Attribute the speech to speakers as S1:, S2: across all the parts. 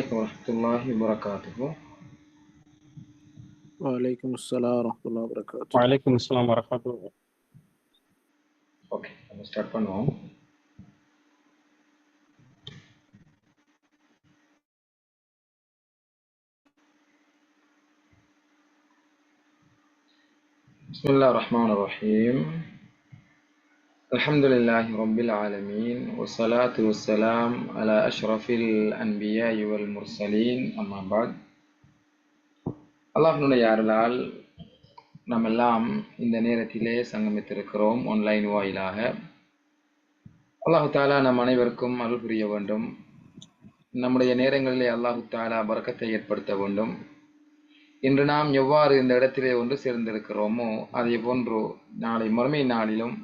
S1: عليكم ورحمة الله وبركاته.
S2: وعليكم السلام ورحمة الله وبركاته.
S3: وعليكم
S1: السلام ورحمة الله وبركاته. بسم الله الرحمن الرحيم. الحمد لله رب العالمين والصلاة والسلام على أشرف الأنبياء والمرسلين أما بعد அல்லாஹ்னுடைய அருளால் நாம் எல்லாம் இந்த நேரத்திலே சங்கமித்திருக்கிறோம் ஆன்லைன் வாயிலாக அல்லாஹு தாலா நம் அனைவருக்கும் அருள் புரிய வேண்டும் நம்முடைய நேரங்களிலே அல்லாஹு தாலா பறக்கத்தை ஏற்படுத்த வேண்டும் இன்று நாம் எவ்வாறு இந்த இடத்திலே ஒன்று சேர்ந்திருக்கிறோமோ அதே போன்று நாளை மறுமை நாளிலும்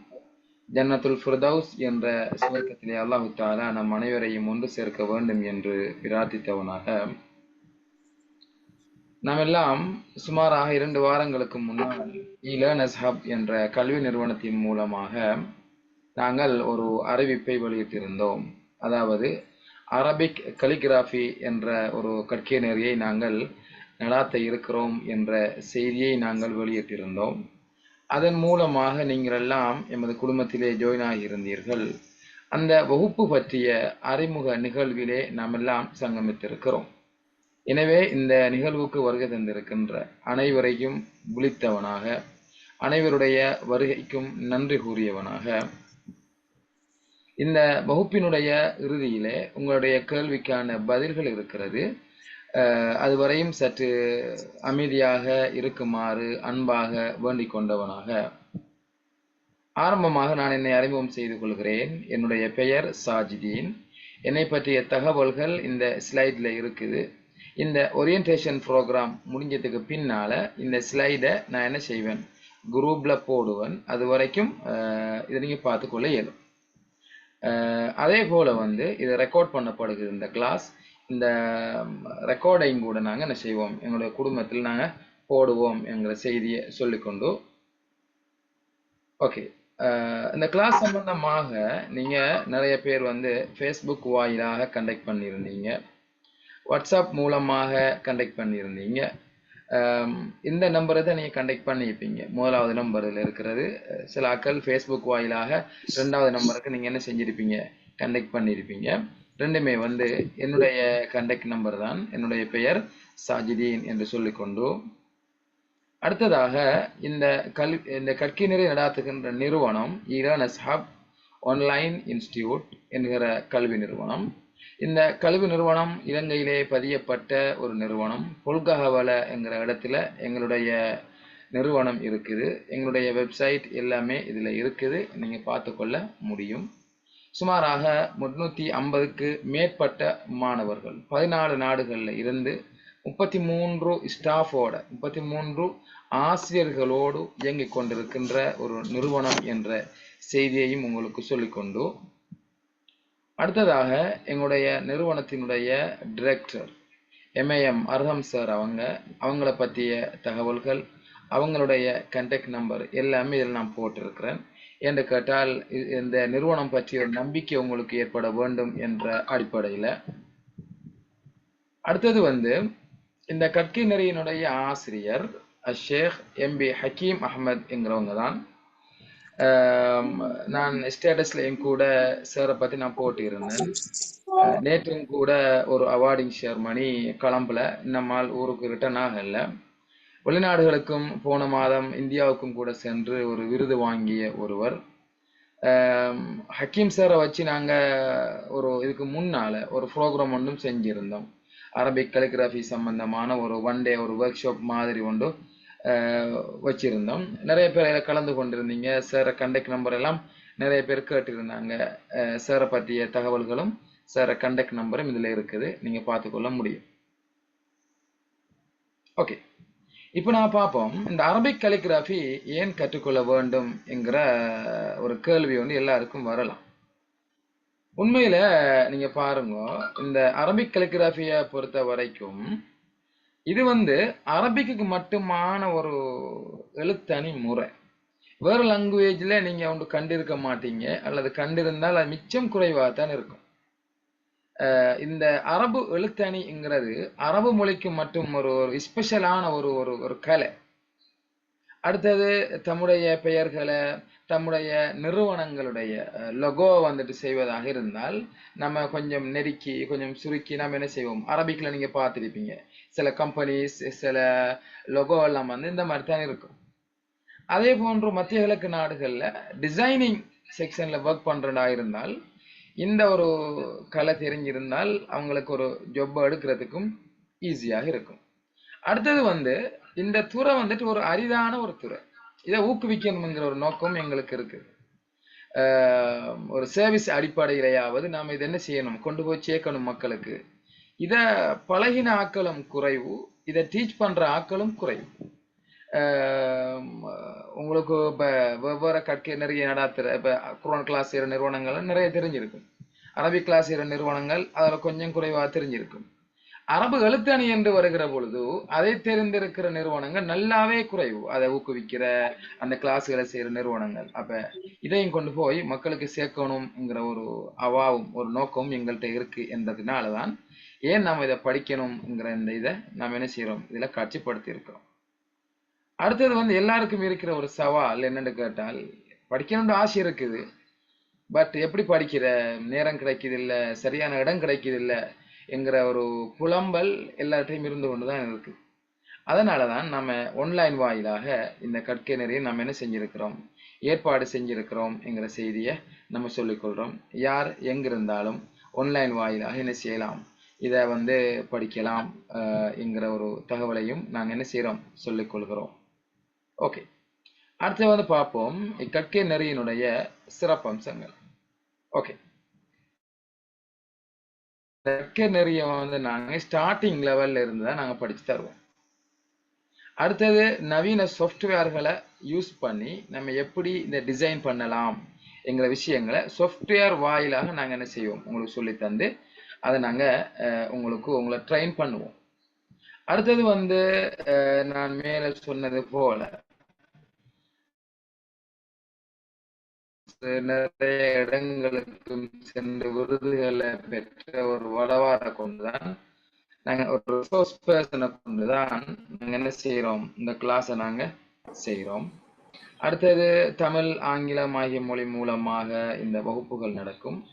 S1: ஜன்னத்துல் ஃபிர்தௌஸ் என்ற சுவர்க்கத்திலே அல்லாஹு தாலா நம் அனைவரையும் ஒன்று சேர்க்க வேண்டும் என்று பிரார்த்தித்தவனாக. நாம் எல்லாம் சுமாராக இரண்டு வாரங்களுக்கு முன்னால் இலேர்னஸ் ஹப் என்ற கல்வி நிறுவனத்தின் மூலமாக நாங்கள் ஒரு அறிவிப்பை வெளியிட்டிருந்தோம். அதாவது அரபிக் கலிகிராஃபி என்ற ஒரு கற்கை நெறியை நாங்கள் நடாத்த இருக்கிறோம் என்ற செய்தியை நாங்கள் வெளியிட்டிருந்தோம். அதன் மூலமாக நீங்கள் எல்லாம் எமது குடும்பத்திலே ஜாயின் ஆகியிருந்தீர்கள். அந்த வகுப்பு பற்றிய அறிமுக நிகழ்விலே நாம் எல்லாம் சங்கமித்திருக்கிறோம். எனவே இந்த நிகழ்வுக்கு வருகை தந்திருக்கின்ற அனைவரையும் விழித்தவனாக அனைவருடைய வருகைக்கும் நன்றி கூறியவனாக இந்த வகுப்பினுடைய இறுதியிலே உங்களுடைய கேள்விக்கான பதில்கள் இருக்கிறது. அதுவரையும் சற்று அமைதியாக இருக்குமாறு அன்பாக வேண்டிக் கொண்டவனாக. ஆரம்பமாக நான் என்னை அறிமுகம் செய்து கொள்கிறேன். என்னுடைய பெயர் சாஜிதீன். என்னை பற்றிய தகவல்கள் இந்த ஸ்லைடில் இருக்குது. இந்த ஓரியன்டேஷன் ப்ரோக்ராம் முடிஞ்சதுக்கு பின்னால் இந்த ஸ்லைடை நான் என்ன செய்வேன்? குரூப்பில் போடுவேன். அது வரைக்கும் இதை நீங்கள் பார்த்துக்கொள்ள இயலும். அதே போல வந்து இது ரெக்கார்ட் பண்ணப்படுகிறது இந்த கிளாஸ் இந்த ரெக்கார்டையும் கூட நாங்கள் என்ன செய்வோம்? எங்களுடைய குடும்பத்தில் நாங்கள் போடுவோம் என்கிற செய்தியை சொல்லிக்கொண்டு ஓகே இந்த கிளாஸ் சம்பந்தமாக நீங்கள் நிறைய பேர் வந்து ஃபேஸ்புக் வாயிலாக கண்டக்ட் பண்ணியிருந்தீங்க. வாட்ஸ்அப் மூலமாக கண்டக்ட் பண்ணியிருந்தீங்க. இந்த நம்பரை தான் நீங்கள் கண்டக்ட் பண்ணியிருப்பீங்க. முதலாவது நம்பரில் இருக்கிறது. சில ஆக்கள் ஃபேஸ்புக் வாயிலாக ரெண்டாவது நம்பருக்கு நீங்கள் என்ன செஞ்சுருப்பீங்க? கண்டக்ட் பண்ணியிருப்பீங்க. ரெண்டுமே வந்து என்னுடைய கண்டக்ட் நம்பர் தான். என்னுடைய பெயர் சாஜிதீன் என்று சொல்லிக்கொண்டு அடுத்ததாக இந்த கல் இந்த கற்கிணரை நடாத்துகின்ற நிறுவனம் ஈரான் ஹப் ஆன்லைன் இன்ஸ்டியூட் என்கிற கல்வி நிறுவனம். இந்த கல்வி நிறுவனம் இலங்கையிலே பதியப்பட்ட ஒரு நிறுவனம். பொல்கஹவல என்கிற இடத்துல எங்களுடைய நிறுவனம் இருக்குது. எங்களுடைய வெப்சைட் எல்லாமே இதில் இருக்குது. நீங்கள் பார்த்துக்கொள்ள முடியும். சுமாராக முன்னூற்றி ஐம்பதுக்கு மேற்பட்ட மாணவர்கள். பதினாலு நாடுகளில் இருந்து முப்பத்தி மூன்று ஸ்டாஃபோட முப்பத்தி மூன்று ஆசிரியர்களோடு இயங்கிக் கொண்டிருக்கின்ற ஒரு நிறுவனம் என்ற செய்தியையும் உங்களுக்கு சொல்லிக்கொண்டு அடுத்ததாக எங்களுடைய நிறுவனத்தினுடைய டிரெக்டர் எம்ஏஎம் அர்ஹம் சார் அவங்க அவங்கள பற்றிய தகவல்கள் அவங்களுடைய கண்டக்ட் நம்பர் எல்லாமே இதில் நான் போட்டிருக்கிறேன். என்று கேட்டால் இந்த நிறுவனம் பற்றிய ஒரு நம்பிக்கை உங்களுக்கு ஏற்பட வேண்டும் என்ற அடிப்படையில். அடுத்தது வந்து இந்த கற்கை நெறியினுடைய ஆசிரியர் ஷேக் எம்பி ஹக்கீம் அஹ்மத் என்கிறவங்க தான். நான் ஸ்டேட்டஸ்ல கூட சேரை பத்தி நான் போட்டிருந்தேன். நேற்றும் கூட ஒரு அவார்டிங் ஷேர் மணி கிளம்பல. நம்மால் ஊருக்கு ரிட்டர்ன் ஆகலை. வெளிநாடுகளுக்கும் போன மாதம் இந்தியாவுக்கும் கூட சென்று ஒரு விருது வாங்கிய ஒருவர். ஹக்கீம் சாரை வச்சு நாங்கள் ஒரு இதுக்கு முன்னால் ஒரு ப்ரோக்ராம் ஒன்றும் செஞ்சுருந்தோம். அரபிக் கலிகிராஃபி சம்பந்தமான ஒரு ஒன் டே ஒரு ஒர்க் ஷாப் மாதிரி ஒன்று வச்சுருந்தோம் வச்சிருந்தோம். நிறைய பேர் அதில் கலந்து கொண்டிருந்தீங்க. சாரை கண்டக்ட் நம்பர் எல்லாம் நிறைய பேர் கேட்டிருந்தாங்க. சாரை பற்றிய தகவல்களும் சாரை கண்டக்ட் நம்பரும் இதில் இருக்குது. நீங்கள் பார்த்துக்கொள்ள முடியும். ஓகே. இப்போ நான் பார்ப்போம். இந்த அரபிக் கலிகிராஃபி ஏன் கற்றுக்கொள்ள வேண்டும் என்கிற ஒரு கேள்வி வந்து எல்லாருக்கும் வரலாம். உண்மையில் நீங்கள் பாருங்க இந்த அரபிக் கலிகிராஃபியை பொறுத்த வரைக்கும் இது வந்து அரபிக்கு மட்டுமான ஒரு எழுத்தணி முறை. வேறு லாங்குவேஜில் நீங்கள் ஒன்று கண்டிருக்க மாட்டீங்க அல்லது கண்டிருந்தால் அது மிச்சம் குறைவாக தான் இருக்கும். இந்த அரபு எழுத்தணிங்கிறது அரபு மொழிக்கு மட்டும் ஒரு ஒரு ஸ்பெஷலான ஒரு ஒரு ஒரு கலை. அடுத்தது தம்முடைய பெயர்களை தம்முடைய நிறுவனங்களுடைய லொகோ வந்துட்டு செய்வதாக இருந்தால் நம்ம கொஞ்சம் நெருக்கி கொஞ்சம் சுருக்கி நம்ம என்ன செய்வோம்? அரபிக்கில் நீங்கள் பார்த்துருப்பீங்க. சில கம்பெனிஸ் சில லொகோ எல்லாம் வந்து இந்த மாதிரி தான் இருக்கும். அதே போன்று மத்திய கிழக்கு நாடுகளில் டிசைனிங் செக்ஷனில் ஒர்க் பண்ணுறதாக இருந்தால் இந்த ஒரு கலை தெரிஞ்சிருந்தால் அவங்களுக்கு ஒரு ஜொப் எடுக்கிறதுக்கும் ஈஸியாக இருக்கும். அடுத்தது வந்து இந்த துறை வந்துட்டு ஒரு அரிதான ஒரு துறை. இதை ஊக்குவிக்கணுங்கிற ஒரு நோக்கம் எங்களுக்கு இருக்கு. ஒரு சர்வீஸ் அடிப்படையிலையாவது நாம் இதை என்ன செய்யணும்? கொண்டு போய் சேர்க்கணும் மக்களுக்கு. இதை பழகின ஆக்களும் குறைவு இதை டீச் பண்ணுற ஆக்களும் குறைவு. உங்களுக்கு இப்போ வெவ்வேறு கற்கை நிறைய நடாத்துற இப்போ குரான் கிளாஸ் செய்கிற நிறுவனங்கள் நிறைய தெரிஞ்சிருக்கும். அரபிக் கிளாஸ் செய்கிற நிறுவனங்கள் அதில் கொஞ்சம் குறைவாக தெரிஞ்சிருக்கும். அரபு எழுத்தணி என்று வருகிற பொழுது அதை தெரிந்திருக்கிற நிறுவனங்கள் நல்லாவே குறைவு. அதை ஊக்குவிக்கிற அந்த கிளாஸ்களை செய்கிற நிறுவனங்கள். அப்போ இதையும் கொண்டு போய் மக்களுக்கு சேர்க்கணும்ங்கிற ஒரு அவாவும் ஒரு நோக்கமும் எங்கள்கிட்ட இருக்கு என்றதுனாலதான் ஏன் நாம் இதை படிக்கணுங்கிற இந்த இதை நாம் என்ன செய்கிறோம் இதில் காட்சிப்படுத்தியிருக்கிறோம். அடுத்தது வந்து எல்லாருக்கும் இருக்கிற ஒரு சவால் என்னன்னு கேட்டால் படிக்கணும்னு ஆசை இருக்குது. பட் எப்படி படிக்கிற? நேரம் கிடைக்கிது இல்லை சரியான இடம் கிடைக்கிது இல்லை என்கிற ஒரு புலம்பல் எல்லார்ட்டையும் இருந்து கொண்டு தான் இருக்குது. அதனால தான் நம்ம ஒன்லைன் வாயிலாக இந்த கற்கை நிறைய நம்ம என்ன செஞ்சுருக்கிறோம்? ஏற்பாடு செஞ்சுருக்கிறோம் என்கிற செய்தியை நம்ம சொல்லிக்கொள்கிறோம் யார் எங்கிருந்தாலும் ஒன்லைன் வாயிலாக என்ன செய்யலாம்? இதை வந்து படிக்கலாம் என்கிற ஒரு தகவலையும் நாங்கள் என்ன செய்கிறோம் சொல்லிக்கொள்கிறோம். ஓகே அடுத்து வந்து பார்ப்போம். இக்கற்கை நெறியினுடைய சிறப்பம்சங்கள். ஓகே கற்கை நெறியை வந்து நாங்கள் ஸ்டார்டிங் லெவல்ல இருந்து தான் நாங்கள் படிச்சு தருவோம். அடுத்தது நவீன சாஃப்ட்வேர்களை யூஸ் பண்ணி நம்ம எப்படி இந்த டிசைன் பண்ணலாம் எங்கிற விஷயங்களை சாஃப்ட்வேர் வாயிலாக நாங்கள் என்ன செய்வோம்? உங்களுக்கு சொல்லி தந்து அதை நாங்கள் உங்களுக்கு உங்களை ட்ரெயின் பண்ணுவோம். அடுத்தது வந்து நான் மேலே சொன்னது போல நிறைய இடங்களுக்கும் சென்று விருதுகளை பெற்ற ஒரு வடவாரை கொண்டுதான் நாங்க ஒரு ரிசோர்ஸ் பர்சனை கொண்டுதான் நாங்க என்ன செய்யறோம் இந்த கிளாஸை நாங்க செய்யறோம் அடுத்தது தமிழ் ஆங்கிலம் ஆகிய மொழி மூலமாக இந்த வகுப்புகள் நடக்கும்.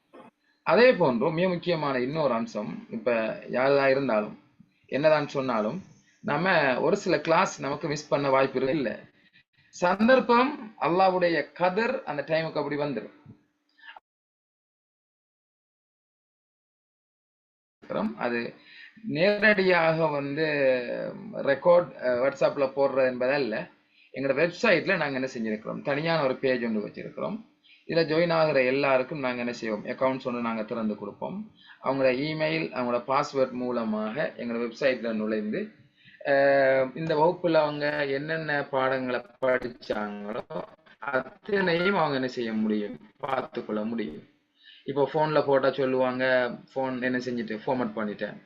S1: அதே போன்று மிக முக்கியமான இன்னொரு அம்சம் இப்ப யாரா இருந்தாலும் என்னதான் சொன்னாலும் நம்ம ஒரு சில கிளாஸ் நமக்கு மிஸ் பண்ண வாய்ப்பு இல்லை. சந்தர்ப்பம் அல்லாஹ்வுடைய கதிர் அந்த டைமுக்கு அப்படி வந்துடும் அது நேரடியாக வந்து ரெக்கார்ட் வாட்ஸ்அப்பில் போடுறது என்பதல்ல எங்களோட வெப்சைட்டில் நாங்கள் என்ன செஞ்சுருக்கிறோம்? தனியான ஒரு பேஜ் ஒன்று வச்சிருக்கிறோம். இதில் ஜாயின் ஆகிற எல்லாருக்கும் நாங்கள் என்ன செய்வோம்? அக்கௌண்ட்ஸ் ஒன்று நாங்கள் திறந்து கொடுப்போம். அவங்களோட இமெயில் அவங்களோட பாஸ்வேர்ட் மூலமாக எங்களோட வெப்சைட்டில் நுழைந்து இந்த வகுப்புல அவங்க என்னென்ன பாடங்களை படிச்சாங்களோ அத்தனையும் அவங்க என்ன செய்ய முடியும்? பார்த்து கொள்ள முடியும். இப்போ ஃபோனில் போட்டால் சொல்லுவாங்க ஃபோன் என்ன செஞ்சுட்டு ஃபார்மட் பண்ணிட்டேன்.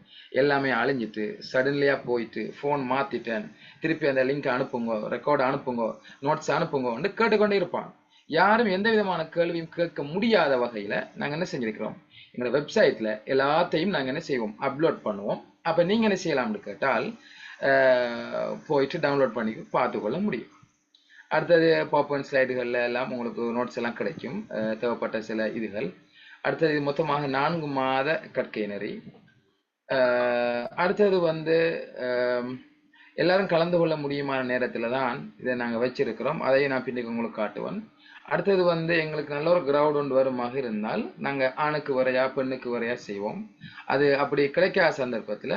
S1: எல்லாமே அழிஞ்சிட்டு சடன்லியாக போயிட்டு ஃபோன் மாற்றிட்டேன் திருப்பி அந்த லிங்க் அனுப்புங்க ரெக்கார்டு அனுப்புங்க நோட்ஸ் அனுப்புங்கன்னு கேட்டுக்கொண்டே இருப்பான். யாரும் எந்த விதமான கேள்வியும் கேட்க முடியாத வகையில் நாங்கள் என்ன செஞ்சிருக்கிறோம்? எங்களோட வெப்சைட்டில் எல்லாத்தையும் நாங்கள் என்ன செய்வோம்? அப்லோட் பண்ணுவோம். அப்போ நீங்கள் என்ன செய்யலாம்னு கேட்டால் போயிட்டு டவுன்லோட் பண்ணி பார்த்துக்கொள்ள முடியும். அடுத்தது பாப்பன் ஸ்லைடுகளில் எல்லாம் உங்களுக்கு நோட்ஸ் எல்லாம் கிடைக்கும். தேவைப்பட்ட சில இதுகள். அடுத்தது மொத்தமாக நான்கு மாத கற்கை நெறி அடுத்தது வந்து எல்லாரும் கலந்து கொள்ள முடியுமான நேரத்தில் தான் இதை நாங்கள் வச்சிருக்கிறோம். அதையும் நான் பின்னுக்கு உங்களுக்கு காட்டுவேன். அடுத்தது வந்து எங்களுக்கு நல்ல ஒரு கிரவுட் ஒன்று வருமாக இருந்தால் நாங்கள் ஆணுக்கு வரையா பெண்ணுக்கு வரையா செய்வோம். அது அப்படி கிடைக்காத சந்தர்ப்பத்தில்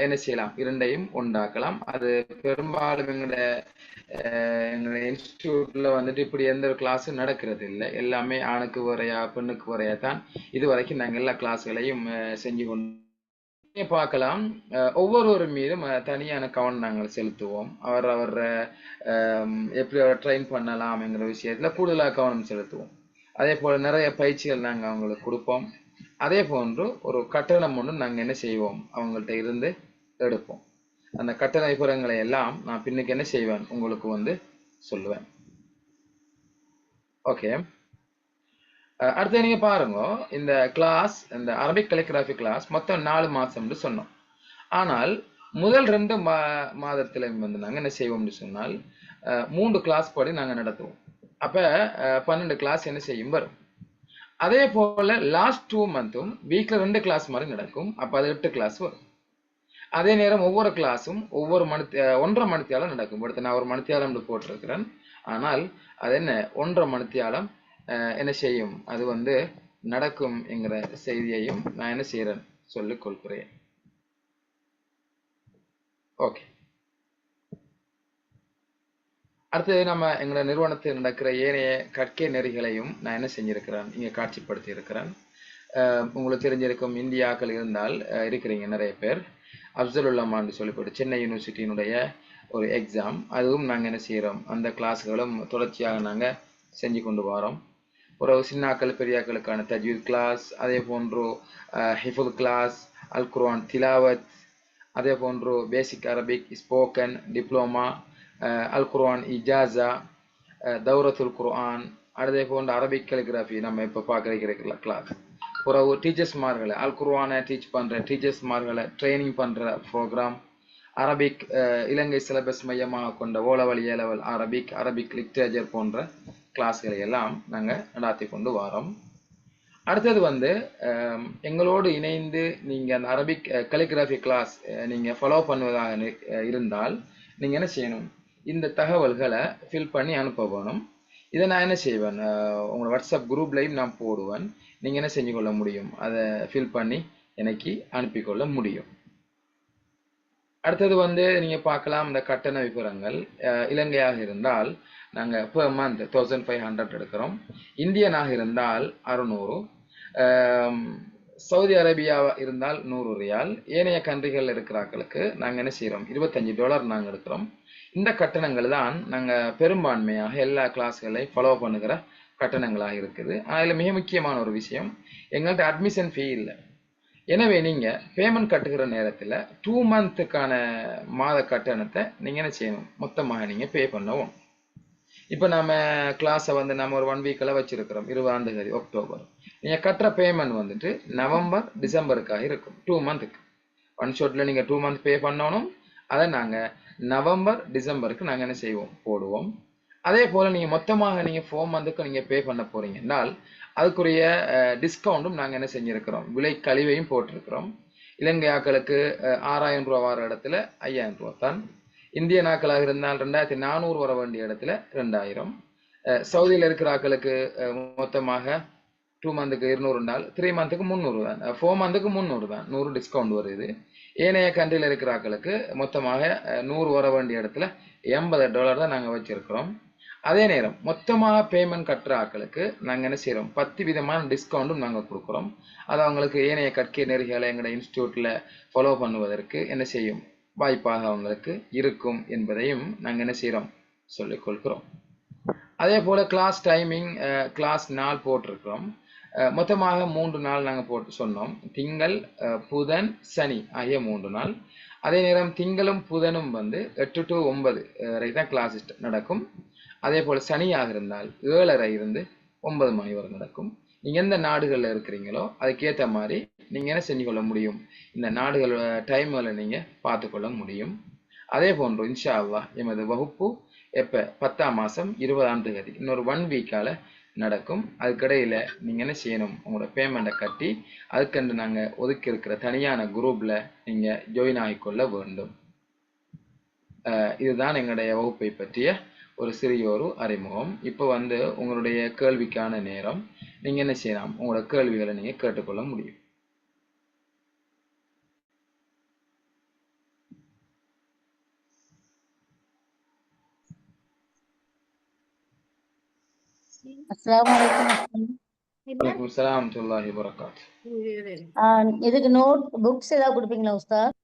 S1: என்ன செய்யலாம்? இரண்டையும் உண்டாக்கலாம். அது பெரும்பாலும் எங்களோட எங்களோட இன்ஸ்டியூட்ல வந்துட்டு இப்படி எந்த ஒரு கிளாஸும் நடக்கிறது இல்லை. எல்லாமே ஆணுக்கு வரையா பெண்ணுக்கு வரையா தான் இது வரைக்கும் நாங்கள் எல்லா கிளாஸ்களையும் செஞ்சு கொண்டு பார்க்கலாம். அஹ் ஒவ்வொருவர் மீதும் தனியான கவனம் நாங்கள் செலுத்துவோம். அவர் அவர் எப்படி அவர் ட்ரெயின் பண்ணலாம்ங்கிற விஷயத்துல கூடுதலாக கவனம் செலுத்துவோம். அதே போல நிறைய பயிற்சிகள் நாங்கள் அவங்களுக்கு கொடுப்போம். அதே போன்று ஒரு கட்டணம் ஒன்று நாங்கள் என்ன செய்வோம்? அவங்கள்ட்ட இருந்து எடுப்போம். அந்த கட்டண விபரங்களை எல்லாம் நான் பின்னுக்கு என்ன செய்வேன்? உங்களுக்கு வந்து சொல்லுவேன். ஓகே அடுத்து நீங்க பாருங்க. இந்த கிளாஸ் இந்த அரபிக் கலிகிராஃபி கிளாஸ் மொத்தம் நாலு மாதம்னு சொன்னோம். ஆனால் முதல் ரெண்டு மா மாதத்தில் வந்து நாங்க என்ன செய்வோம்னு சொன்னால் அஹ் மூன்று கிளாஸ் படி நாங்க நடத்துவோம். அப்ப பன்னெண்டு கிளாஸ் என்ன செய்யும்? வரும். அதே போல லாஸ்ட் டூ மந்த்தும் வீக்கில் ரெண்டு கிளாஸ் மாதிரி நடக்கும். அப்போ அது எட்டு கிளாஸ் வரும். அதே நேரம் ஒவ்வொரு கிளாஸும் ஒவ்வொரு மணி ஒன்றரை மணித்தியாலம் நடக்கும். அடுத்து நான் ஒரு மணித்தியாலம் போட்டிருக்கிறேன். ஆனால் அது என்ன? ஒன்றரை மணித்தியாலம் என்ன செய்யும்? அது வந்து நடக்கும் என்கிற செய்தியையும் நான் என்ன செய்கிறேன் சொல்லிக் கொள்கிறேன். ஓகே. அடுத்தது நம்ம எங்களோட நிறுவனத்தில் நடக்கிற ஏனைய கற்கை நெறிகளையும் நான் என்ன செஞ்சிருக்கிறேன் இங்கே காட்சிப்படுத்தி இருக்கிறேன் உங்களுக்கு தெரிஞ்சிருக்கும் இந்தியாக்கள் இருந்தால் இருக்கிறீங்க நிறைய பேர். அப்சலுல்லமான்னு சொல்லிப்பட்டு சென்னை யூனிவர்சிட்டியினுடைய ஒரு எக்ஸாம் அதுவும் நாங்கள் என்ன செய்கிறோம் அந்த கிளாஸ்களும் தொடர்ச்சியாக நாங்கள் செஞ்சு கொண்டு வரோம். ஒரு சின்னாக்கள் பெரியாக்களுக்கான தஜ்வீத் கிளாஸ் அதே போன்று ஹிஃபுல் கிளாஸ் அல் குர்ஆன் திலாவத் அதே போன்று பேசிக் அரபிக் ஸ்போக்கன் டிப்ளோமா அல் குர்ஆன் இஜாசா தௌரத்துல் குர்ஆன் அதே போன்ற அரபிக் கலிகிராஃபி நம்ம இப்போ பார்க்குற கிளாஸ் பிறகு டீச்சர்ஸ்மார்களை அல் குர்ஆனை டீச் பண்ணுற டீச்சர்ஸ்மார்களை ட்ரைனிங் பண்ணுற ப்ரோக்ராம் அரபிக் இலங்கை சிலபஸ் மையமாக கொண்ட ஓலவழி A level Arabic Arabic literature போன்ற கிளாஸ்களை எல்லாம் நாங்கள் நடாத்தி கொண்டு வரோம். அடுத்தது வந்து எங்களோடு இணைந்து நீங்கள் அந்த அரபிக் கலிகிராஃபி கிளாஸ் நீங்கள் ஃபாலோ பண்ணுவதாக நி- இருந்தால் நீங்கள் என்ன செய்யணும்? இந்த தகவல்களை ஃபில் பண்ணி அனுப்ப வேணும். இதை நான் என்ன செய்வேன்? அஹ், உங்களோட வாட்ஸ்அப் குரூப்லையும் நான் போடுவேன். நீங்கள் என்ன செஞ்சு கொள்ள முடியும்? அதை ஃபில் பண்ணி எனக்கு அனுப்பிக்கொள்ள முடியும். அடுத்தது வந்து நீங்கள் பார்க்கலாம் இந்த கட்டண விவரங்கள். இலங்கையாக இருந்தால் நாங்கள் per month thousand five hundred எடுக்கிறோம். இந்தியனாக இருந்தால் அறுநூறு. சவுதி அரேபியா இருந்தால் நூறு ரியால். ஏனைய கண்ட்ரிகள் இருக்கிறாக்களுக்கு நாங்கள் என்ன செய்கிறோம் இருபத்தஞ்சு டாலர் நாங்கள் எடுக்கிறோம். இந்த கட்டணங்கள் தான் நாங்கள் பெரும்பான்மையாக எல்லா கிளாஸ்களையும் ஃபாலோ பண்ணுகிற கட்டணங்களாக இருக்குது. அதில் மிக முக்கியமான ஒரு விஷயம் எங்கள்கிட்ட அட்மிஷன் ஃபீ இல்லை. எனவே நீங்கள் பேமெண்ட் கட்டுகிற நேரத்தில் டூ மந்த்துக்கான மாத கட்டணத்தை நீங்கள் என்ன செய்யணும்? மொத்தமாக நீங்கள் பே பண்ணவும். இப்போ நம்ம கிளாஸை வந்து நம்ம ஒரு ஒன் வீக்கில் வச்சுருக்கிறோம் இருபதாம் தேதி அக்டோபர் நீங்கள் கட்டுற பேமெண்ட் வந்துட்டு நவம்பர் டிசம்பருக்காக இருக்கும் டூ மந்த்துக்கு ஒன் ஷாட்டில் நீங்கள் டூ மந்த் பே பண்ணணும். அதை நாங்கள் நவம்பர் டிசம்பருக்கு நாங்கள் என்ன செய்வோம்? போடுவோம். அதே போல் நீங்கள் மொத்தமாக நீங்கள் ஃபோர் மந்த்துக்கு நீங்கள் பே பண்ண போறீங்கன்னால் அதுக்குரிய டிஸ்கவுண்ட்டும் நாங்கள் என்ன செஞ்சுருக்கிறோம்? விலை கழிவையும் போட்டிருக்கிறோம். இலங்கை ஆக்களுக்கு ஆறாயிரம் ரூபா வர இடத்துல ஐயாயிரம் ரூபா தான். இந்திய நாக்களாக இருந்தால் ரெண்டாயிரத்தி நானூறு வர வேண்டிய இடத்துல ரெண்டாயிரம். சவுதியில் இருக்கிற ஆக்களுக்கு மொத்தமாக டூ மந்த்துக்கு இருநூறு நாள் த்ரீ மந்த்துக்கு முந்நூறு தான். ஃபோர் மந்த்துக்கு முந்நூறு தான். நூறு டிஸ்கவுண்ட் வருது. ஏனைய கண்ட்ரியில் இருக்கிற ஆக்களுக்கு மொத்தமாக நூறு வர வேண்டிய இடத்துல எண்பது டாலர் தான் நாங்கள் வச்சுருக்கிறோம். அதே நேரம் மொத்தமாக பேமெண்ட் கட்டுற ஆக்களுக்கு நாங்கள் என்ன செய்கிறோம் பத்து விதமான டிஸ்கவுண்ட்டும் நாங்கள் கொடுக்குறோம். அது அவங்களுக்கு ஏனைய கற்கை நெறிகளை எங்களோட இன்ஸ்டியூட்டில் ஃபாலோ பண்ணுவதற்கு என்ன செய்யும்? வாய்ப்பாக அவங்களுக்கு இருக்கும் என்பதையும் நாங்கள் என்ன செய்கிறோம் சொல்லிக் கொள்கிறோம். அதே போல் கிளாஸ் டைமிங் கிளாஸ் நாள் போட்டிருக்கிறோம். மொத்தமாக மூன்று நாள் நாங்கள் போட்டு சொன்னோம். திங்கள் அஹ், புதன் சனி ஆகிய மூன்று நாள். அதே நேரம் திங்களும் புதனும் வந்து எட்டு டு ஒன்பது வரை தான் கிளாஸ் நடக்கும். அதே போல் சனியாக இருந்தால் ஏழரை இருந்து ஒன்பது மணி வரை நடக்கும். நீங்கள் எந்த நாடுகளில் இருக்கிறீங்களோ அதுக்கேற்ற மாதிரி நீங்கள் என்ன செஞ்சு கொள்ள முடியும்? இந்த நாடுகள் டைம்களை நீங்கள் பார்த்துக்கொள்ள முடியும். அதே போன்று இன்ஷா அல்லா எமது வகுப்பு எப்போ? பத்தாம் மாதம் இருபதாம் தேதி. இன்னொரு ஒன் வீக்கால நடக்கும். அதுக்கிடையில் நீங்கள் என்ன செய்யணும்? உங்களோட பேமெண்ட்டை கட்டி அதுக்கென்று நாங்கள் ஒதுக்கி இருக்கிற தனியான குரூப்பில் நீங்கள் ஜாயின் ஆகிக்கொள்ள வேண்டும். இதுதான் எங்களுடைய வகுப்பை பற்றிய ஒரு சிறிய ஒரு அறிமுகம். இப்போ வந்து உங்களுடைய கேள்விக்கான நேரம். நீங்கள் என்ன செய்யலாம்? உங்களோட கேள்விகளை நீங்கள் கேட்டுக்கொள்ள முடியும்.
S3: அஸ்ஸலாமு அலைக்கும்
S1: வலைக்கம் சலாம் சொல்லாஹி வரகாத்
S3: இதுக்கு நோட் புக்ஸ் ஏதாவது கொடுப்பீங்களா உஸ்தாத்?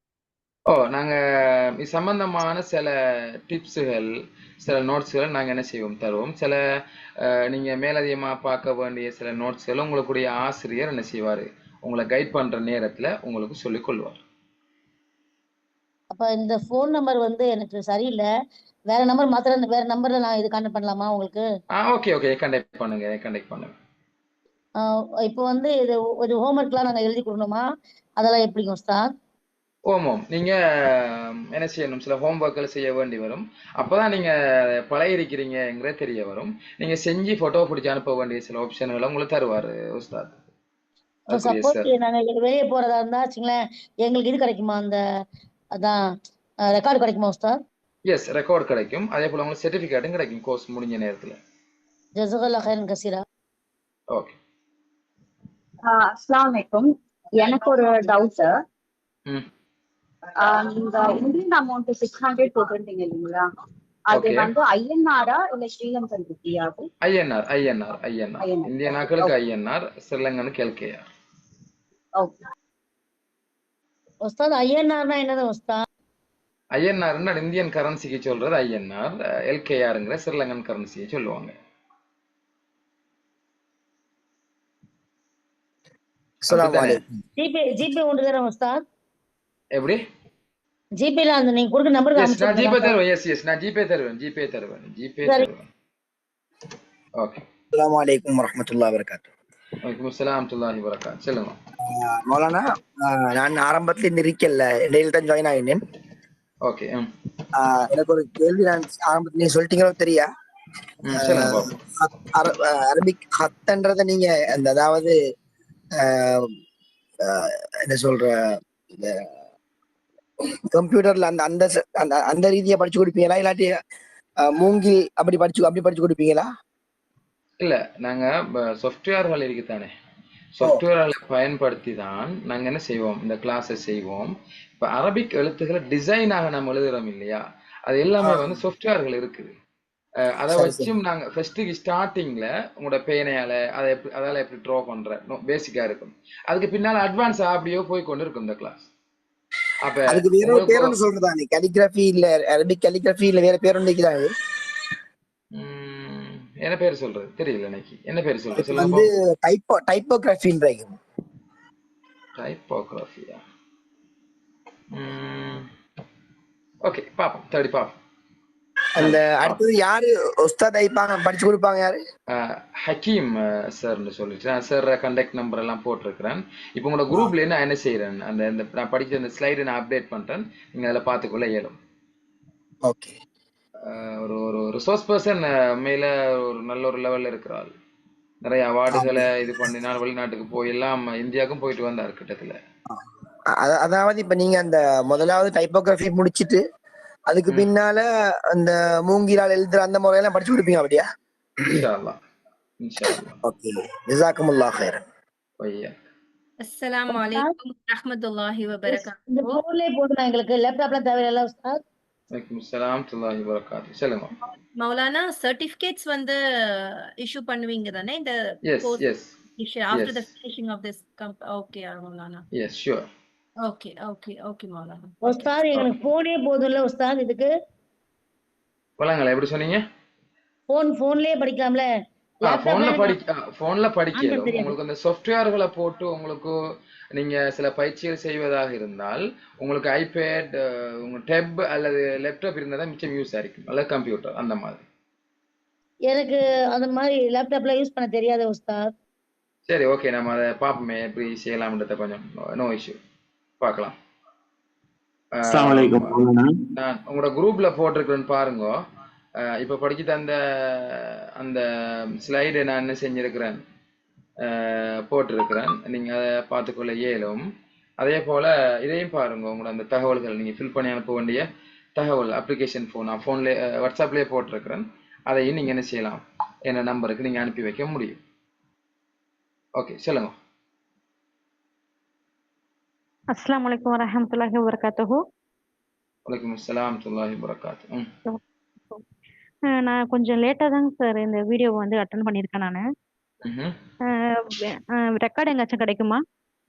S1: ஓ நாங்கள் இது சம்பந்தமான சில டிப்ஸுகள் சில நோட்ஸ்களை நாங்கள் என்ன செய்வோம் தருவோம். சில நீங்கள் மேலதிகமாக பார்க்க வேண்டிய சில நோட்ஸ்களை உங்களுக்குடைய ஆசிரியர் என்ன செய்வார்? உங்களை கைட் பண்ணுற நேரத்தில் உங்களுக்கு சொல்லிக் கொள்வார்.
S3: அப்ப இந்த ஃபோன் நம்பர் வந்து எனக்கு சரியில்லை. வேற நம்பர் மாத்திரம் வேற நம்பர்ல நான் இது கான்டாக்ட் பண்ணலாமா உங்களுக்கு?
S1: ஓகே ஓகே கண்டக்ட் பண்ணுங்க கண்டக்ட் பண்ணுங்க.
S3: இப்போ வந்து இது ஒரு ஹோம்ஒர்க்லாம் நாங்க எழுதி கொடுக்கணுமா? அதெல்லாம் எப்படிங்க உஸ்தாத்?
S1: ஓம் ஓம். நீங்க என்ன செய்யணும்? சில ஹோம்ஒர்க்கள் செய்ய வேண்டி வரும். அப்பதான் நீங்க பழகிருக்கிறீங்கிற தெரிய வரும். நீங்க செஞ்சு போட்டோ பிடிச்சி அனுப்ப வேண்டிய சில ஆப்ஷன்களை உங்களுக்கு தருவாரு உஸ்தாத்.
S3: சப்போஸ் நாங்க வெளியே போறதா இருந்தா வச்சுங்களேன் எங்களுக்கு இது கிடைக்குமா அந்த அதான் ரெக்கார்டு கிடைக்குமா உஸ்தாத்?
S1: எஸ் ரெக்கார்ட் கிடைக்கும். அதே போல உங்களுக்கு சர்டிபிகேட்டும் கிடைக்கும் கோர்ஸ் முடிஞ்ச நேரத்துல.
S3: ஜசகல்லா ஹைரன் கசீரா.
S1: ஓகே
S4: ஆஹ் அஸ்ஸலாமு அலைக்கும் எனக்கு ஒரு டவுட்
S1: ம்.
S4: இந்த இந்தியன் அமௌண்ட் சிக்ஸ் ஹண்ட்ரட் போட்டிருந்தீங்க இல்லைங்களா? அது. வந்து ஐஎன்ஆரா இல்ல ஸ்ரீலங்கன் ருப்பியா
S1: ஐஎன்ஆர் ஐஎன்ஆர் ஐஎன்ஆர்
S4: INR.
S1: இந்திய நாட்களுக்கு ஐஎன்ஆர் ஸ்ரீலங்கனுக்கு எல்கேஆர்
S4: ஓகே
S3: உஸ்தாத் ஐஎன்ஆர்னா என்னது உஸ்தாத்
S1: ஐஎன்ஆர்னு இந்தியன் கரன்சிக்கு சொல்றது ஐஎன்ஆர் எல்கேஆருங்கிற ஸ்ரீலங்கன் கரன்சியை சொல்லுவாங்க.
S2: அஸ்ஸலாமு
S1: அப்படித்தானே?
S2: அலைக்கும்.
S3: ஜிபே ஜிபே உண்டு தானே உஸ்தாத்
S1: எப்படி?
S3: ஜிபேல அந்த நீங்க கொடுக்குற நம்பருக்கு
S1: நான் ஜிபே தருவேன். எஸ் எஸ் நான் ஜிபே தருவேன். ஜிபே தருவேன். ஜிபே
S3: சரி.
S1: தருவேன். ஓகே
S2: அஸ்ஸலாமு அலைக்கும் வரஹ்மத்துல்லாஹி வபரகாத்து மௌலானா நான் ஆரம்பத்துல இந்த இருக்கல இடையில தான் ஜாயின் ஆகினேன்
S1: ஓகே
S2: எனக்கு ஒரு கேள்வி நான் ஆரம்பத்துல நீங்க சொல்லிட்டீங்களோ தெரியா? அரபிக் ஹத்தன்றத நீங்க அந்த அதாவது என்ன சொல்ற இந்த கம்ப்யூட்டர்ல அந்த அந்த அந்த ரீதியா படிச்சு கொடுப்பீங்களா? இல்லாட்டி மூங்கில் அப்படி படிச்சு அப்படி படிச்சு கொடுப்பீங்களா?
S1: இல்ல நாங்க சாஃப்ட்வேர்கள் இருக்குதானே சாஃப்ட்வேர்களை பயன்படுத்தி தான் நாங்க என்ன செய்வோம்? இந்த கிளாஸை செய்வோம். இப்ப அரபிக் எழுத்துக்களை டிசைனாக நம்ம எழுதுறோம் இல்லையா? அது எல்லாமே வந்து சாஃப்ட்வேர்கள் இருக்குது. அஹ் அதை
S2: சரி,
S1: வச்சும் நாங்க ஃபர்ஸ்ட்டுக்கு ஸ்டார்டிங்ல உங்களோட பேனையால அதை எப்படி அதால எப்படி ட்ரா பண்ற பேசிக்கா இருக்கும். அதுக்கு பின்னால அட்வான்ஸ் அப்படியோ போய் கொண்டு இருக்கும் இந்த கிளாஸ் அப்ப
S2: அதுக்கு வேற ஒரு
S1: உங்களுக்கு
S2: பேர் ஒன்று சொல்றதானே கலிகிராஃபி இல்ல அரபிக் கலிகிராஃபி இல்ல வேற பேர்
S1: உம், என்ன பேர் சொல்றது? தெரியல எனக்கு என்ன பேர் சொல்றது? சொல்லுங்க
S2: வந்து டைப்போ டைப்போகிராஃபின்றாங்க
S1: டைப்போகிராஃபியா? ஓகே பாப்போம். தேடி பாப்போம்.
S2: அந்த அடுத்தது யாரு? உஸ்தாத் ஐப்பாங்க படிச்சு கொடுப்பாங்க யாரு?
S1: ஹக்கீம் சார்னு சொல்லிட்டு. நான் சார் கண்டக்ட் நம்பர் எல்லாம் போட்டிருக்கிறேன். இப்போ உங்களோட குரூப்ல நான் என்ன செய்யறேன் அந்த நான் படிச்ச அந்த ஸ்லைடு நான் அப்டேட் பண்றேன். நீங்க அதில் பார்த்துக்கொள்ள இயலும்.
S2: ஓகே.
S1: ஒரு ஒரு ரிசோர்ஸ் பர்சன் மேல ஒரு நல்ல ஒரு லெவல்ல இருக்கிறாள். நிறைய அவார்டுகளை இது பண்ணினால் வெளிநாட்டுக்கு போய் எல்லாம் இந்தியாவுக்கும் போயிட்டு வந்தார் கிட்டத்துல
S2: அதாவது இப்ப நீங்க அந்த முதலாவது டைப்போகிராஃபி முடிச்சிட்டு அதுக்கு. பின்னால அந்த மூங்கிலால் எழுதுற அந்த முறையெல்லாம் படிச்சு கொடுப்பீங்க அப்படியா?
S1: இன்ஷா அல்லாஹ் இன்ஷா அல்லாஹ்
S2: ஓகே. ஜிசாக்குமுல்லா ஹைரன்
S1: பையா
S5: அஸ்ஸலாமு அலைக்கும் ரஹ்மத்துல்லாஹி வபரகாத்துஹு.
S3: போன்லயே போதும் எங்களுக்கு? லேப்டாப்லாம் தேவையில்ல உஸ்தாத்?
S1: வலைக்கும் அஸ்ஸலாம் துல்லாஹி வரகாத்து சொல்லுங்க
S5: மௌலானா சர்டிபிகேட்ஸ் வந்து இஷ்யூ பண்ணுவீங்க தானே? இந்த yes yes the
S1: Yes.
S5: finishing of this okay Maulana
S1: yes sure
S5: okay okay okay Maulana
S3: உஸ்தாத் எங்களுக்கு போனே போதும்ல உஸ்தாத் இதுக்கு?
S1: வழங்கல. எப்படி சொன்னீங்க?
S3: போன் போன்லயே படிக்கலாம்ல? லேப்டாப்ல
S1: படிக்க
S3: ஆண்கள் தெரியாது.
S1: உங்களுக்கு அந்த சாஃப்ட்வேர்களை போட்டு உங்களுக்கு நீங்க சில பயிற்சிகள் செய்வதாக இருந்தால் உங்களுக்கு ஐபேட் உங்க டெப் அல்லது லேப்டாப் இருந்தால் தான் மிச்சம் யூஸ் ஆയിരിக்கும் அல்லது கம்ப்யூட்டர் அந்த மாதிரி.
S3: எனக்கு அந்த மாதிரி லேப்டாப்ல யூஸ் பண்ண தெரியாது உஸ்தாத்.
S1: சரி ஓகே நம்ம அதை பார்ப்போமே. எப்படி செய்யலாம்ன்றத கொஞ்சம் நோ இஷ்யூ பார்க்கலாம். உங்களோட குரூப்ல போட்டிருக்கிறேன்னு பாருங்க. இப்ப படிக்க தந்த அந்த ஸ்லைடு நான் என்ன செஞ்சிருக்கிறேன்? போட்டிருக்கிறேன். நீங்க அதை பார்த்துக்கொள்ள இயலும். அதே போல இதையும் பாருங்க. உங்களோட அந்த தகவல்கள் நீங்க ஃபில் பண்ணி அனுப்ப வேண்டிய தகவல் அப்ளிகேஷன் ஃபோன் நான் ஃபோன்ல வாட்ஸ்அப்லேயே போட்டிருக்கிறேன். அதையும் நீங்க என்ன செய்யலாம்? என்ன நம்பருக்கு நீங்க அனுப்பி வைக்க முடியும். ஓகே சொல்லுங்க.
S6: அஸ்ஸலாமு அலைக்கும் வரஹ்மத்துல்லாஹி வபரகாத்துஹு.
S1: வலைக்கம் துல்லாஹி வரகாத்து
S6: நான் கொஞ்சம் லேட்டாக தாங்க சார் இந்த வீடியோ வந்து அட்டன் பண்ணியிருக்கேன் நான்.
S1: ம்
S6: ரெக்கார்டு எங்காச்சும் கிடைக்குமா?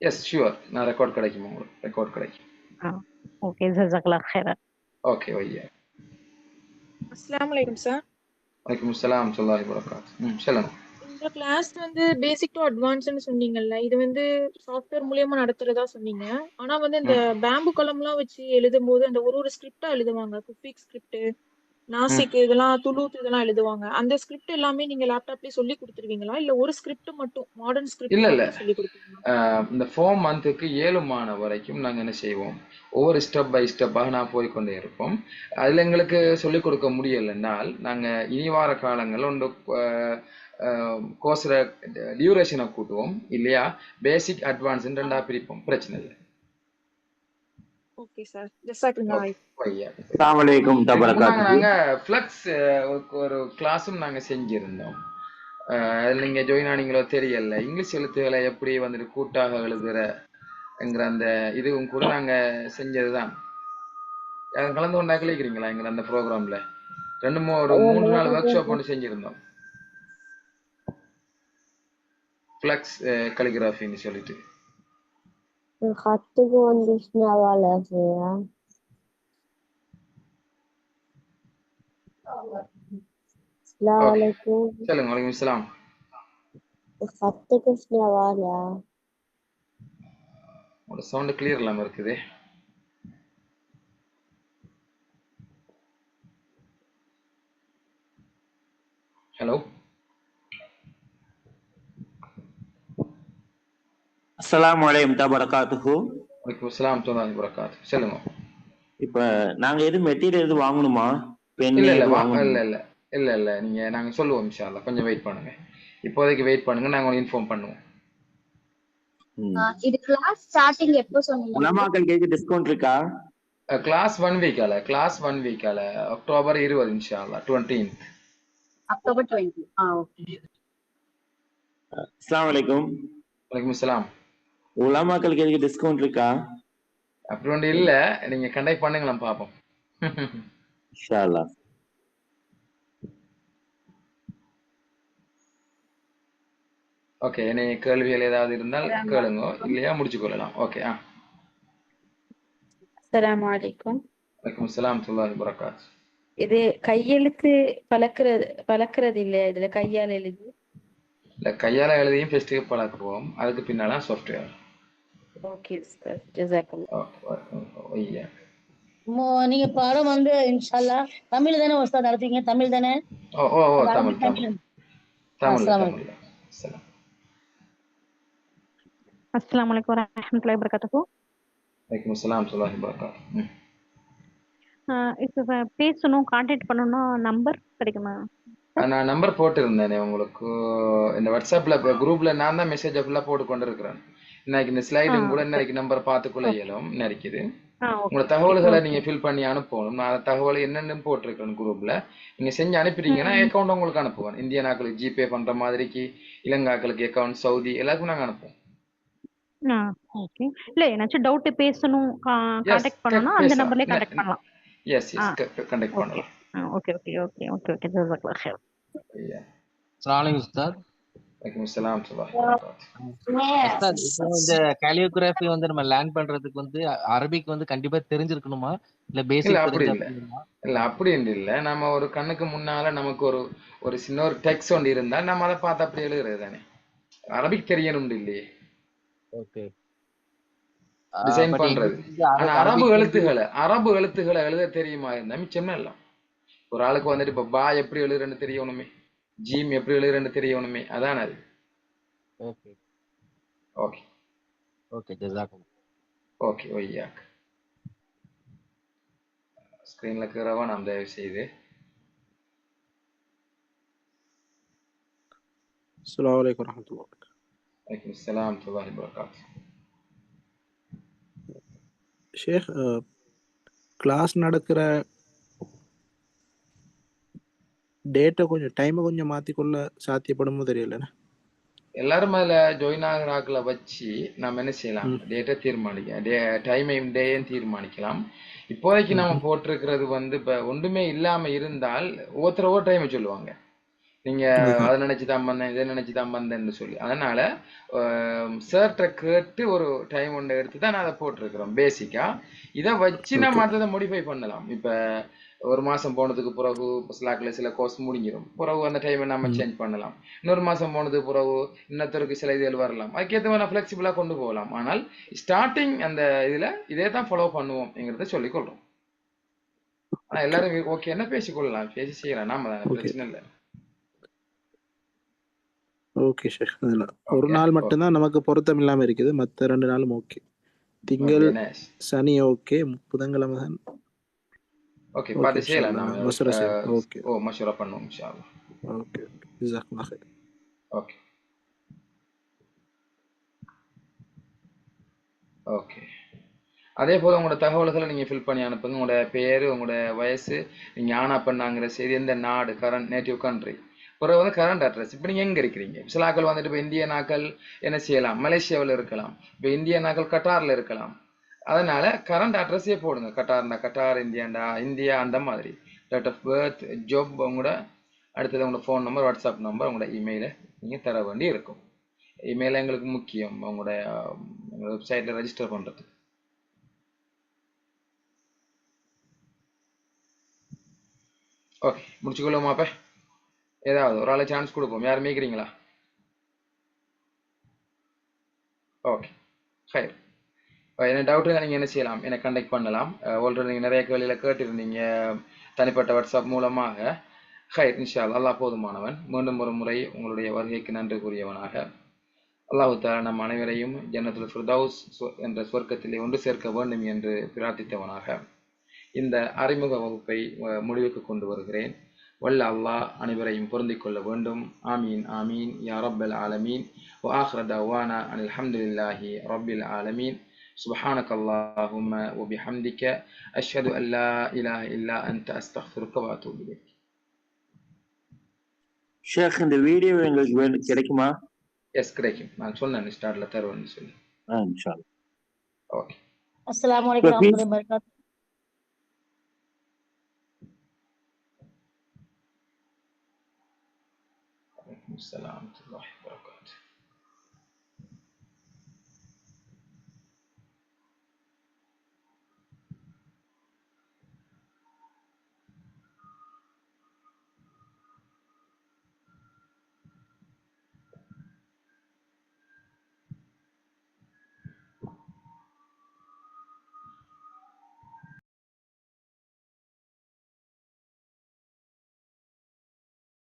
S1: எஸ் ஷுவர் நான் ரெக்கார்ட் கிடைக்கும்? உங்களுக்கு ரெக்கார்ட் கிடைக்கும்.
S6: ஓகே ஜஸாக்கல்லா ஹைரன்
S1: ஓகே வையா.
S7: அஸ்ஸலாமு அலைக்கும் சார்.
S1: வலைக்கம் அஸ்ஸலாம் துல்லாஹி வரகாத்து ம் சொல்லுங்க.
S7: இந்த கிளாஸ் வந்து பேசிக் டு அட்வான்ஸ்னு சொன்னீங்கல்ல இது வந்து சாஃப்ட்வேர் மூலியமா நடத்துறதா சொன்னீங்க. ஆனா வந்து இந்த பேம்பு கலம்லாம் வச்சு எழுதும் போது அந்த ஒரு ஒரு ஸ்கிரிப்டா எழுதுவாங்க. குப்பிக் ஸ்கிரிப்ட் நாசிக் இதெல்லாம் துளுத் இதெல்லாம் எழுதுவாங்க. அந்த ஸ்கிரிப்ட் எல்லாமே நீங்க லேப்டாப்லயே சொல்லி கொடுத்துருவீங்களா? இல்ல ஒரு ஸ்கிரிப்ட் மட்டும் மாடர்ன் ஸ்கிரிப்ட்
S1: இல்ல இல்ல.
S7: சொல்லி
S1: இந்த ஃபோர் மந்த்துக்கு ஏழு மாதம் வரைக்கும் நாங்கள் என்ன செய்வோம்? ஒவ்வொரு ஸ்டெப் பை ஸ்டெப்பாக நான் போய்க்கொண்டே இருப்போம். அதில் எங்களுக்கு சொல்லிக் கொடுக்க முடியலைன்னால் நாங்கள் இனி வார காலங்களில் ஒன்று கோர்ஸில் டியூரேஷனை கூட்டுவோம் இல்லையா? பேசிக் அட்வான்ஸ் ரெண்டாக பிரிப்போம். பிரச்சனை இல்லை.
S7: Okay sir.
S1: நாங்கள் ஃப்ளக்ஸ் ஒரு கிளாஸும் நாங்கள் செஞ்சுருந்தோம். அதுல நீங்க ஜாயின் ஆனீங்களோ தெரியல. இங்கிலீஷ் எழுத்துக்களை எப்படி வந்துட்டு கூட்டாக எழுதுறங்கிற அந்த இதுவும் கூட நாங்க செஞ்சதுதான். கலந்து கொண்டா கழிக்கிறீங்களா எங்களை அந்த ப்ரோக்ராம்ல ரெண்டு மூ ஒரு மூணு நாள் ஒர்க் ஷாப் ஒன்று செஞ்சிருந்தோம். ஃப்ளக்ஸ் கலிகிராஃபின்னு சொல்லிட்டு. Gatte
S8: gewoon
S1: sneller level, ja.
S8: கத்துக்கு ஸ்னேவாலியா
S1: உங்களோட சவுண்ட் கிளியர் இல்லாம இருக்குது ஹலோ
S9: அஸ்ஸலாமு அலைக்கும் தபரகாத்துஹு
S1: வலைக்கம் இஸ்லாம் தொண்ணூறு வரகாத் சொல்லுங்க
S9: இப்ப நாங்க எது மெட்டீரியல் எது வாங்கணுமா? பென்
S1: இல்ல இல்ல இல்ல இல்ல. இல்ல இல்ல. நீங்க நாங்க சொல்லுவோம் இன்ஷா அல்லாஹ் கொஞ்சம் வெயிட் பண்ணுங்க. இப்போதைக்கு வெயிட் பண்ணுங்க. நாங்க உங்களுக்கு இன்ஃபார்ம் பண்ணுவோம்.
S4: இது கிளாஸ் ஸ்டார்டிங் எப்போ சொன்னீங்க?
S9: உலமாக்கள் கேக்கு டிஸ்கவுண்ட் இருக்கா?
S1: கிளாஸ் ஒன் வீக்கால கிளாஸ் ஒன் வீக்கால அக்டோபர் இருபது இன்ஷா அல்லாஹ் twentieth
S4: October twenty ah okay
S9: அஸ்ஸலாமு அலைக்கும்.
S1: வலைக்கம் இஸ்லாம்
S9: உலமாக்கள் கேக்கு டிஸ்கவுண்ட் இருக்கா?
S1: அப்படி ஒன்று இல்ல. நீங்க கண்டக்ட் பண்ணுங்களேன் பாப்போம்.
S9: இன்ஷா அல்லாஹ்
S1: ஓகே இனி கேள்விகள் ஏதாவது இருந்தால் கேளுங்க. இல்லையா முடிச்சு கொள்ளலாம். Okay ah.
S10: அஸ்ஸலாமு அலைக்கும்.
S1: வலைக்கம் இஸ்லாம் துல்லாஹி வரகாத்
S10: இது கையெழுத்து பழக்கிறது பழக்கிறது இல்லையா இதுல? கையால் எழுதி.
S1: இல்ல கையால எழுதியும் ஃபெஸ்ட்டுக்கு பழக்குவோம். அதுக்கு பின்னால சாஃப்ட்வேர்
S10: ஓகே சார் ஜஸாக்கல்லா
S1: ஐயா
S3: மோ- நீங்க பாடம் வந்து இன்ஷால்லா தமிழ் தானே உஸ்தாத் நடத்துவீங்க தமிழ் தானே?
S1: ஓ ஓ ஓ தமிழ் தமிழ்.
S3: தமிழ் அஸ்ஸலாமு
S6: வரஹ்மத்துல்லாஹி வபரகாத்துஹு.
S1: வலைக்கம் இஸ்லாம் துல்லாஹி வரகாத் ம்.
S6: ஆஹ் இப்ப பேசணும் கான்டாக்ட் பண்ணணும் நம்பர் கிடைக்குமா?
S1: நான் நம்பர் போட்டிருந்தேனே உங்களுக்கு. இந்த வாட்ஸ்அப்ல குரூப்ல நான் தான் மெசேஜ் ஃபுல்லா போட்டு கொண்டு இருக்கிறேன் இன்னைக்கு இந்த ஸ்லைடும் கூட இன்னைக்கு நம்பர் பார்த்துக்கொள்ள இயலும்.
S6: ஓகே.
S1: உங்களோட தகவல்களை நீங்க ஃபில் பண்ணி அனுப்பணும். நான் அந்த தகவல் என்னென்னு போட்டிருக்கேன் குரூப்ல நீங்க செஞ்சு அனுப்பிட்டீங்கன்னா அக்கௌண்ட் உங்களுக்கு அனுப்புவேன். இந்தியன் ஆக்களுக்கு ஜிபே பண்ற மாதிரிக்கு இலங்காக்களுக்கு அக்கௌண்ட் சவுதி எல்லாருக்கும் நாங்க அனுப்புவோம்.
S6: Ah okay. இல்ல ஏதாச்சும் டவுட் பேசணும் கான்டாக்ட் பண்ணணும்னா அந்த நம்பர்லயே கான்டாக்ட் பண்ணலாம். Yes
S1: yes contact
S6: okay.
S1: பண்ணலாம்.
S6: Okay okay okay okay okay. ஜஸாக்கல்லாஹ் ஹைர்
S1: ஐயா
S11: அஸ்ஸலாமு
S1: வரகாத்
S11: உஸ்தாத் கலியோகிராஃபி வந்து நம்ம லேர்ன் பண்றதுக்கு வந்து அரபிக் வந்து கண்டிப்பா தெரிஞ்சிருக்கணுமா? இல்ல
S1: இல்ல
S11: பேசிக்
S1: அப்படி
S11: தெரிஞ்சா
S1: இல்ல. இல்ல அப்படி இல்ல. நம்ம ஒரு கண்ணுக்கு முன்னால நமக்கு ஒரு ஒரு சின்ன ஒரு டெக்ஸ்ட் ஒன்று இருந்தா நம்ம அதை பார்த்து அப்படி எழுதுறது தானே. அரபிக் தெரியணும் இல்லையே.
S11: ஓகே.
S1: டிசைன்
S11: பட்
S1: பண்றது. ஆனா
S11: அரபி
S1: எழுத்துக்களை அரபு எழுத்துக்களை எழுத தெரியுமா? இருந்தா மிச்சமே எல்லாம் ஒரு ஆளுக்கு வந்துட்டு இப்ப பா எப்படி எழுதுறேன்னு தெரியணுமே. ஜிம் எப்படி వెళ్ళారంటే తెలియవను మీ అదానా
S11: అది
S1: ఓకే
S11: ఓకే ఓకే
S1: ஓகே ஒய்யாக். ஸ்க்ரீனில் இருக்கிறவா நாம் தயவு செய்து
S12: அஸ்லாம் வலைக்கம் வரமத்துல்லா
S1: வலைக்கம் அஸ்லாம் துல்லாஹி வரகாத்
S12: ஷேக் கிளாஸ் நடக்கிற டேட்டை கொஞ்சம் டைமை கொஞ்சம் மாற்றிக்கொள்ள சாத்தியப்படுமோ தெரியலண்ணே.
S1: எல்லாரும் அதுல ஜாயின் ஆகிற ஆட்களை வச்சு நம்ம என்ன செய்யலாம்? டேட்டை தீர்மானிக்கலாம். டே டைமையும் டேயும் தீர்மானிக்கலாம். இப்போதைக்கு நம்ம போட்டிருக்கிறது வந்து இப்ப ஒன்றுமே இல்லாம இருந்தால் ஒவ்வொருத்தர் ஒவ்வொரு டைமை சொல்லுவாங்க. நீங்க. அதை நினைச்சு தான் வந்தேன் இதை நினைச்சு தான் வந்தேன்னு சொல்லி. அதனால சார்கிட்ட கேட்டு ஒரு டைம் ஒன்று எடுத்து தான் நான் அதை போட்டிருக்கிறோம் பேசிக்கா இதை வச்சு நம்ம அடுத்ததை modify பண்ணலாம். இப்ப ஒரு மாசம் போனதுக்கு பிறகு ஸ்லாக்ல சில கோர்ஸ் முடிஞ்சிடும் பிறகு அந்த டைமை நம்ம சேஞ்ச் பண்ணலாம். இன்னொரு மாசம் போனதுக்கு பிறகு இன்னொருத்தருக்கு சில இதுகள் வரலாம். அதுக்கேற்ற மாதிரி ஃபிளெக்சிபிளா கொண்டு போகலாம். ஆனால் ஸ்டார்டிங் அந்த இதுல இதே தான் ஃபாலோ பண்ணுவோம்ங்கிறத சொல்லிக் கொள்றோம் ஆனா எல்லாரும் ஓகே என்ன பேசிக்கொள்ளலாம். பேசி செய்யலாம். நாம தானே பிரச்சனை இல்லை.
S12: ஓகே ஷேக் அதில் ஒரு நாள் மட்டும்தான் நமக்கு பொருத்தம் இல்லாமல் இருக்குது. மற்ற ரெண்டு நாளும் ஓகே திங்கள் சனி ஓகே புதன்கிழமை தான்
S1: ஓகே
S12: ஓகே
S1: பார்த்து
S12: இன்ஷா
S1: செய்யலாம்.
S12: அல்லாஹ்
S1: நாம
S12: மசூரா செய்யலாம்.
S1: அஹ்,
S12: ஓகே
S1: ஓ மஷூரா பண்ணுவோம் இன்ஷா அல்லாஹ்
S12: ஓகே
S1: அதே போல் உங்களோட தகவல்களை நீங்கள் ஃபில் பண்ணி அனுப்புங்க. உங்களோட பேர் உங்களோட வயசு நீங்கள் ஆனா பண்ணாங்கிற சரி எந்த நாடு கரண்ட் நேட்டிவ் கண்ட்ரி பிறகு வந்து கரண்ட் அட்ரஸ் இப்போ நீங்கள் எங்கே இருக்கிறீங்க? சில ஆக்கள் வந்துட்டு இப்போ இந்திய நாக்கள் என்ன செய்யலாம்? மலேசியாவில் இருக்கலாம். இப்போ இந்திய நாக்கள் கட்டாரில் இருக்கலாம். அதனால கரண்ட் அட்ரஸே போடுங்க. கட்டார்னா கட்டார் இந்தியாண்டா இந்தியா அந்த மாதிரி. டேட் ஆஃப் பர்த் ஜாப் உங்களோட அடுத்தது உங்களோட ஃபோன் நம்பர் வாட்ஸ்அப் நம்பர் உங்களோட இமெயிலை நீங்கள் தர வேண்டி இருக்கும். இமெயில் எங்களுக்கு முக்கியம் உங்களோட வெப்சைட்டில் ரெஜிஸ்டர் பண்ணுறது ஓகே முடிச்சுக்கொள்ளுமா அப்போ? ஏதாவது ஒரு ஆளை சான்ஸ் கொடுப்போம். யாரும் மேய்க்கிறீங்களா? ஓகே ஹைர் என்ன டவுட்டுங்க நீங்கள் என்ன செய்யலாம்? என்னை கண்டெக்ட் பண்ணலாம். ஆல்ரெடி நீங்கள் நிறைய கேள்வியில் கேட்டிருந்தீங்க. தனிப்பட்ட வாட்ஸ்அப் மூலமாக. ஹைட் இன்ஷால் அல்லாஹ் போதுமானவன். மீண்டும் ஒரு முறை உங்களுடைய வருகைக்கு நன்றி கூறியவனாக. அல்லாஹு தாலா நம் அனைவரையும் ஜன்னத்துல் ஃபிர்தவுஸ் என்ற சொர்க்கத்திலே ஒன்று சேர்க்க வேண்டும் என்று பிரார்த்தித்தவனாக. இந்த அறிமுக வகுப்பை முடிவுக்கு கொண்டு வருகிறேன். வல்ல அல்லாஹ் அனைவரையும் பொருந்திக் கொள்ள வேண்டும். ஆமீன் ஆமீன். யா ரப்பல் ஆலமீன். வாஹ்ரதவானா அனில் அஹமதுல்லாஹி ரப்பில் ஆலமீன். سبحانك اللهم وبحمدك أشهد أن لا إله إلا أنت أستغفرك وأتوب إليك
S9: ஷேக் இந்த வீடியோ எங்களுக்கு வேணும் கிடைக்குமா
S1: எஸ் கிடைக்கும் நான் சொன்னேன் ஸ்டார்ட்ல தருவேன்னு சொல்லி
S9: ஆ இன்ஷா அல்லாஹ்.
S1: ஓகே
S3: அஸ்ஸலாமு
S9: இப்போ
S3: அலைக்கும்
S9: ஃபீஸ்
S3: வரஹ்மத்துல்லாஹி வபரகாத்துஹு
S1: السلام ورحمة الله وبركاته